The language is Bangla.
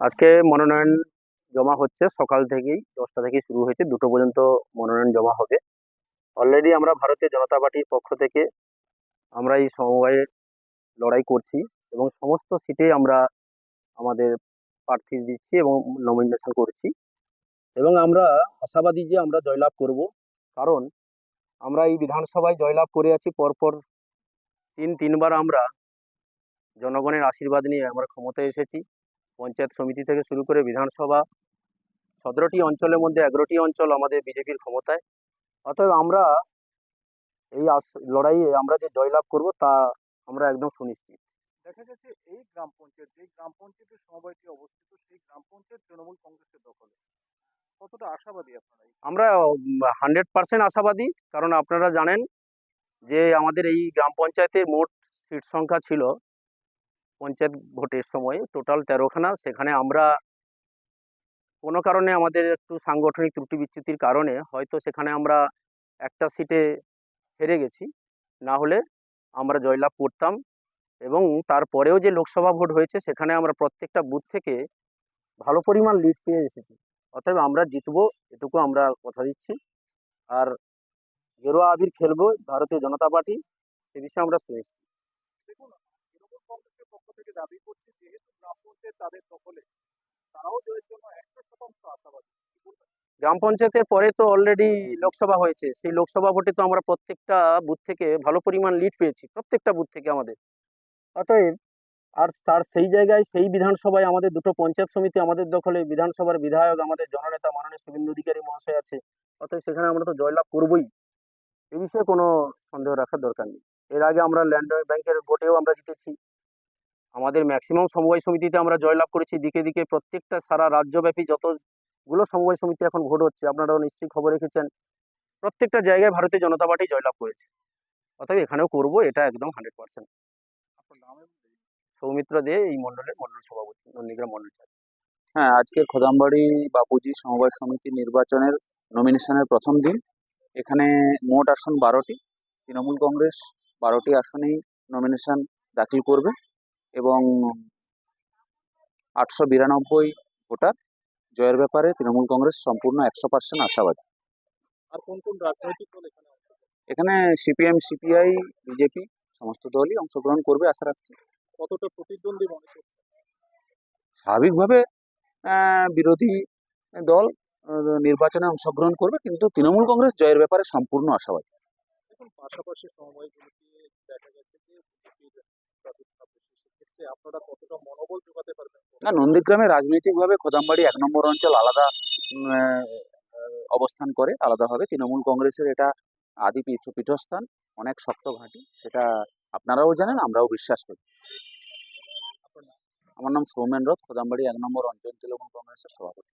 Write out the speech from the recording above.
আজকে মনোনয়ন জমা হচ্ছে, সকাল থেকেই, দশটা থেকেই শুরু হয়েছে, দুটো পর্যন্ত মনোনয়ন জমা হবে। অলরেডি আমরা ভারতীয় জনতা পার্টির পক্ষ থেকে আমরা এই সমবায়ে লড়াই করছি এবং সমস্ত সিটে আমরা আমাদের প্রার্থী দিচ্ছি এবং নমিনেশন করছি। এবং আমরা আশাবাদী যে আমরা জয়লাভ করব, কারণ আমরা এই বিধানসভায় জয়লাভ করে আছি, পরপর তিন, তিনবার আমরা জনগণের আশীর্বাদ নিয়ে আমরা ক্ষমতায় এসেছি। পঞ্চায়েত সমিতি থেকে শুরু করে বিধানসভা সতেরোটি অঞ্চলের মধ্যে এগারোটি অঞ্চল আমাদের বিজেপির ক্ষমতায়। অতএব আমরা এই আস- লড়াইয়ে আমরা যে জয়লাভ করব তা আমরা একদম সুনিশ্চিত। দেখা গেছে এই গ্রাম পঞ্চায়েত যে গ্রাম পঞ্চায়েতের সমবায়টি অবস্থিত সেই গ্রাম পঞ্চায়েত তৃণমূল কংগ্রেসের দখলে। কতটা আশাবাদী আপনারা আমরা হান্ড্রেড পার্সেন্ট আশাবাদী কারণ আপনারা জানেন যে আমাদের এই গ্রাম পঞ্চায়েতের মোট সিট সংখ্যা ছিল পঞ্চায়েত ভোটের সময় টোটাল তেরোখানা। সেখানে আমরা কোনো কারণে আমাদের একটু সাংগঠনিক ত্রুটি বিচ্যুতির কারণে হয়তো সেখানে আমরা একটা সিটে হেরে গেছি। না হলে আমরা জয়লাভ করতাম এবং তারপরেও যে লোকসভা ভোট হয়েছে সেখানে আমরা প্রত্যেকটা বুথ থেকে ভালো পরিমাণ লিড পেয়ে এসেছি। অতএব আমরা জিতবো, এটুকু আমরা কথা দিচ্ছি। আর গেরুয়া আবির খেলব, ভারতীয় জনতা পার্টি, সে বিষয়ে আমরা শুনেছি দেখুন তৃণমূল কংগ্রেসের পক্ষ থেকে দাবি করছে, যেহেতু গ্রাম পঞ্চায়েত তাদের দখলে। তারাও জয়ের জন্য একশো শতাংশ আশাবাদী। গ্রাম পঞ্চায়েতের পরে তো অলরেডি লোকসভা হয়েছে। সেই লোকসভা ভোটে তো আমরা প্রত্যেকটা বুথ থেকে ভালো পরিমাণ লিড পেয়েছি, প্রত্যেকটা বুথ থেকে আমাদের। অতএব আর তার সেই জায়গায়, সেই বিধানসভায় আমাদের দুটো পঞ্চায়েত সমিতি আমাদের দখলে, বিধানসভার বিধায়ক, আমাদের জননেতা মাননীয় শুভেন্দু অধিকারী মহাশয় আছে। অতএব সেখানে আমরা তো জয়লাভ করবই। এ বিষয়ে কোনো সন্দেহ রাখার দরকার নেই। এর আগে আমরা ল্যান্ড ব্যাংকের ভোটেও আমরা জিতেছি। আমাদের ম্যাক্সিমাম সমবায় সমিতিতে আমরা জয়লাভ করেছি। দিকে দিকে প্রত্যেকটা সারা রাজ্যব্যাপী যতগুলো সমবায় সমিতি এখন ভোট হচ্ছে আপনারাও নিশ্চয়ই খবর রেখেছেন প্রত্যেকটা জায়গায় ভারতীয় জনতা পার্টি জয়লাভ করেছে। অতএব এখানেও করব এটা একদম হান্ড্রেড পার্সেন্ট। সৌমিত্র দে এই মণ্ডলের মণ্ডল সভাপতি নন্দীগ্রাম মণ্ডল চার হ্যাঁ আজকে খোদামবাড়ি বাপুজি সমবায় সমিতি নির্বাচনের নমিনেশনের প্রথম দিন। এখানে মোট আসন বারোটি তৃণমূল কংগ্রেস বারোটি আসনেই নমিনেশন দাখিল করবে। এবং আটশো বিরানব্বই ভোটার জয়ের ব্যাপারে তৃণমূল কংগ্রেস সম্পূর্ণ একশো পার্সেন্ট আশাবাদী। আর কোন কোন রাজনৈতিক দল এখানে এখানে সিপিএম সিপিআই বিজেপি সমস্ত দলই অংশগ্রহণ করবে আশা রাখছি। কতটা প্রতিদ্বন্দ্বী মনে করছে স্বাভাবিকভাবে বিরোধী দল নির্বাচনে অংশগ্রহণ করবে কিন্তু তৃণমূল কংগ্রেস জয়ের ব্যাপারে সম্পূর্ণ আশাবাদী। পাশাপাশি সময়গুলিতে দেখা গেছে যে বিজেপির প্রাদুর্ভাব বেশি সেক্ষেত্রে আপনারা কতটা মনোবল যোগাতে পারবেন? না নন্দীগ্রামে রাজনৈতিকভাবে খোদামবাড়ি এক নম্বর অঞ্চল আলাদা অবস্থান করে আলাদাভাবে। তৃণমূল কংগ্রেসের এটা আদি পীঠ পীঠস্থান অনেক শক্ত ঘাঁটি সেটা আপনারাও জানেন আমরাও বিশ্বাস করি। আমার নাম সৌমেন রথ খোদামবাড়ি এক নম্বর অঞ্চল তৃণমূল কংগ্রেসের সভাপতি।